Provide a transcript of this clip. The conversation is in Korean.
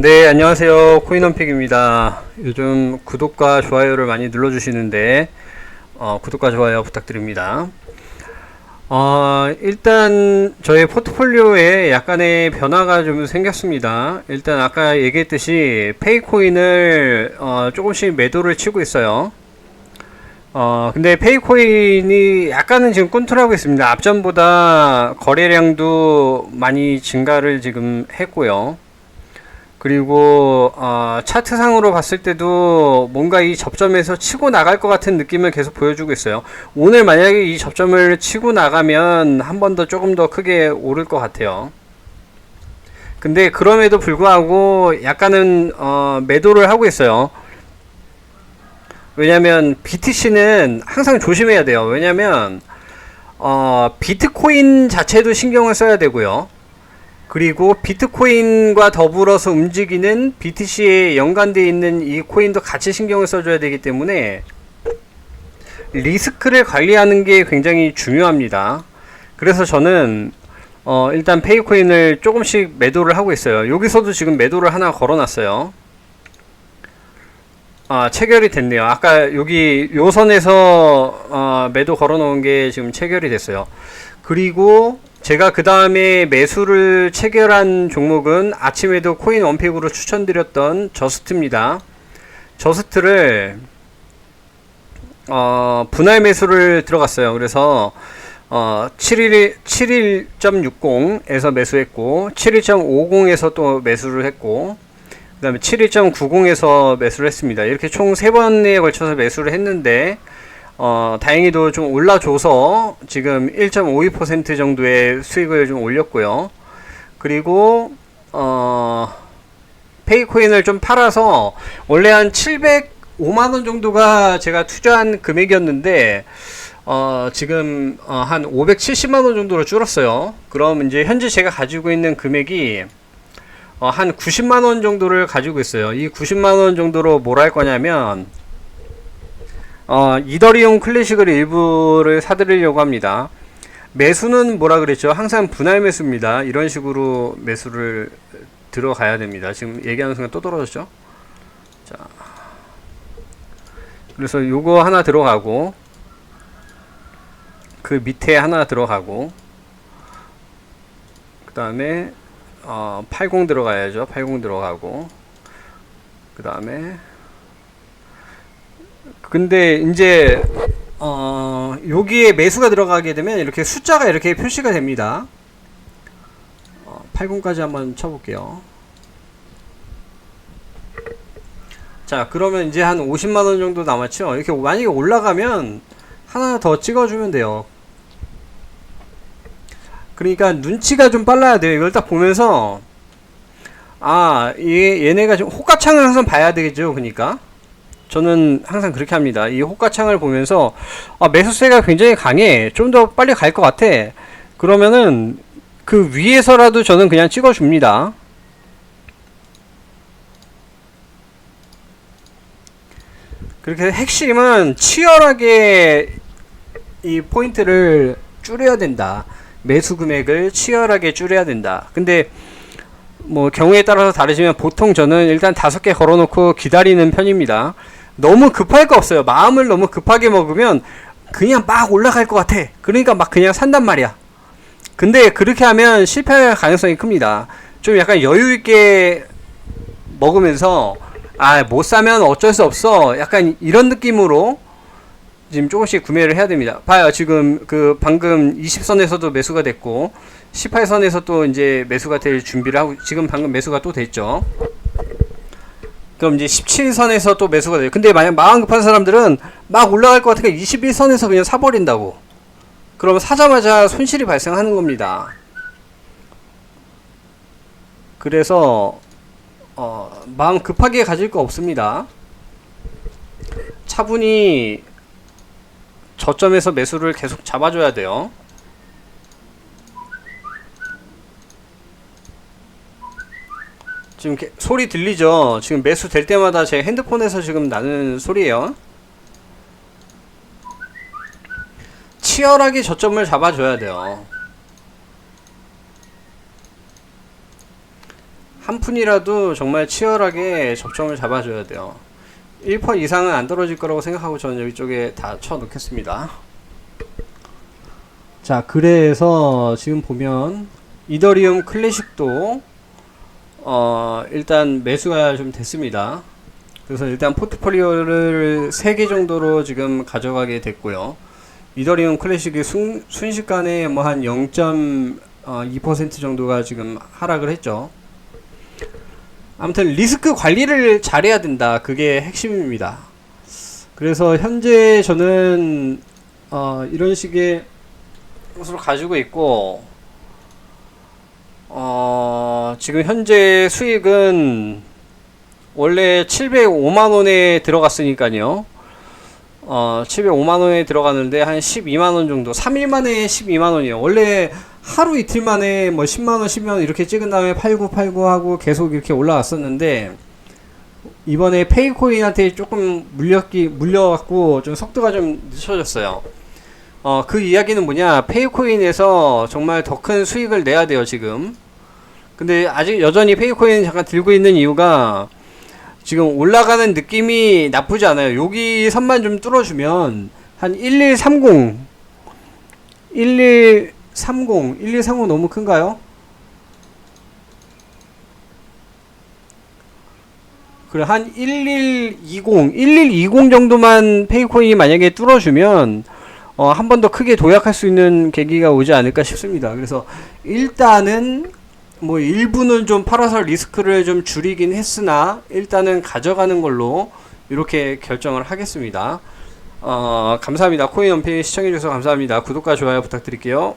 네, 안녕하세요. 코인원픽입니다. 요즘 구독과 좋아요를 많이 눌러주시는데, 어, 구독과 좋아요 부탁드립니다. 어, 일단, 저의 포트폴리오에 약간의 변화가 좀 생겼습니다. 일단, 아까 얘기했듯이, 페이코인을, 어, 조금씩 매도를 치고 있어요. 어, 근데 페이코인이 약간은 지금 꿈틀하고 있습니다. 앞전보다 거래량도 많이 증가를 지금 했고요. 그리고 어, 차트상으로 봤을 때도 뭔가 이 접점에서 치고 나갈 것 같은 느낌을 계속 보여주고 있어요. 오늘 만약에 이 접점을 치고 나가면 한 번 더 조금 더 크게 오를 것 같아요. 근데 그럼에도 불구하고 약간은 어, 매도를 하고 있어요. 왜냐면 BTC는 항상 조심해야 돼요. 왜냐면 어, 비트코인 자체도 신경을 써야 되고요. 그리고 비트코인과 더불어서 움직이는 BTC에 연관되어 있는 이 코인도 같이 신경을 써줘야 되기 때문에 리스크를 관리하는 게 굉장히 중요합니다. 그래서 저는 어 일단 페이코인을 조금씩 매도를 하고 있어요. 여기서도 지금 매도를 하나 걸어놨어요. 아 체결이 됐네요. 아까 여기 요 선에서 어 매도 걸어놓은 게 지금 체결이 됐어요. 그리고 제가 그 다음에 매수를 체결한 종목은 아침에도 코인 원픽으로 추천드렸던 저스트입니다. 저스트를 어, 분할 매수를 들어갔어요. 그래서 어, 71, 71.60에서 매수했고 71.50에서 또 매수를 했고 그 다음에 71.90에서 매수를 했습니다. 이렇게 총 3번에 걸쳐서 매수를 했는데 어, 다행히도 좀 올라줘서 지금 1.52% 정도의 수익을 좀 올렸고요. 그리고 어, 페이코인을 좀 팔아서 원래 한 705만 원 정도가 제가 투자한 금액이었는데 어, 지금 어, 한 570만 원 정도로 줄었어요. 그럼 이제 현재 제가 가지고 있는 금액이 어, 한 90만 원 정도를 가지고 있어요. 이 90만 원 정도로 뭘 할 거냐면 어, 이더리움 클래식을 일부를 사드리려고 합니다. 매수는 뭐라 그랬죠? 항상 분할 매수입니다. 이런 식으로 매수를 들어가야 됩니다. 지금 얘기하는 순간 또 떨어졌죠? 자. 그래서 요거 하나 들어가고, 그 밑에 하나 들어가고, 그 다음에, 어, 80 들어가야죠. 80 들어가고, 그 다음에, 근데 이제 어 여기에 매수가 들어가게 되면 이렇게 숫자가 이렇게 표시가 됩니다. 어, 80까지 한번 쳐볼게요. 자 그러면 이제 한 50만원 정도 남았죠 이렇게 만약에 올라가면 하나 더 찍어주면 돼요 그러니까 눈치가 좀 빨라야 돼요 이걸 딱 보면서 아 얘, 얘네가 좀 호가창을 항상 봐야 되겠죠 그러니까 저는 항상 그렇게 합니다. 이 호가창을 보면서 아, 매수세가 굉장히 강해. 좀 더 빨리 갈 것 같아. 그러면은 그 위에서라도 저는 그냥 찍어줍니다. 그렇게 핵심은 치열하게 이 포인트를 줄여야 된다. 매수 금액을 치열하게 줄여야 된다. 근데 뭐 경우에 따라서 다르지만 보통 저는 일단 다섯 개 걸어놓고 기다리는 편입니다. 너무 급할 거 없어요. 마음을 너무 급하게 먹으면 그냥 막 올라갈 것 같아. 그러니까 막 그냥 산단 말이야. 근데 그렇게 하면 실패할 가능성이 큽니다. 좀 약간 여유 있게 먹으면서 아, 못 사면 어쩔 수 없어. 약간 이런 느낌으로 지금 조금씩 구매를 해야 됩니다. 봐요. 지금 그 방금 20선에서도 매수가 됐고 18선에서 또 이제 매수가 될 준비를 하고 지금 방금 매수가 또 됐죠. 그럼 이제 17선에서 또 매수가 돼요. 근데 만약 마음 급한 사람들은 막 올라갈 것 같으니까 21선에서 그냥 사버린다고. 그러면 사자마자 손실이 발생하는 겁니다. 그래서 어, 마음 급하게 가질 거 없습니다. 차분히 저점에서 매수를 계속 잡아줘야 돼요. 지금 소리 들리죠? 지금 매수 될 때마다 제 핸드폰에서 지금 나는 소리예요. 치열하게 저점을 잡아줘야 돼요. 한 푼이라도 정말 치열하게 접점을 잡아줘야 돼요. 1% 이상은 안 떨어질 거라고 생각하고 저는 여기 쪽에 다 쳐놓겠습니다. 자, 그래서 지금 보면 이더리움 클래식도 어, 일단 매수가 좀 됐습니다. 그래서 일단 포트폴리오를 3개 정도로 지금 가져가게 됐고요. 이더리움 클래식이 순, 순식간에 뭐 한 0.2% 정도가 지금 하락을 했죠. 아무튼 리스크 관리를 잘해야 된다. 그게 핵심입니다. 그래서 현재 저는 어, 이런 식의 것으로 가지고 있고 어, 지금 현재 수익은 원래 705만 원에 들어갔으니까요. 어, 705만 원에 들어갔는데 한 12만 원 정도, 3일 만에 12만 원이에요. 원래 하루 이틀 만에 뭐 10만 원, 10만 원 이렇게 찍은 다음에 팔고 팔고 하고 계속 이렇게 올라왔었는데 이번에 페이코인한테 조금 물렸기 물려갖고 좀 속도가 좀 늦춰졌어요. 어, 그 이야기는 뭐냐? 페이코인에서 정말 더 큰 수익을 내야 돼요, 지금. 근데 아직 여전히 페이코인 잠깐 들고 있는 이유가 지금 올라가는 느낌이 나쁘지 않아요. 여기 선만 좀 뚫어주면 한 1130, 1130, 1130 너무 큰가요? 그래 한 1120, 1120 정도만 페이코인이 만약에 뚫어주면 어, 한 번 더 크게 도약할 수 있는 계기가 오지 않을까 싶습니다. 그래서 일단은 뭐 일부는 좀 팔아서 리스크를 좀 줄이긴 했으나 일단은 가져가는 걸로 이렇게 결정을 하겠습니다. 어, 감사합니다. 코인 연필 시청해주셔서 감사합니다. 구독과 좋아요 부탁드릴게요.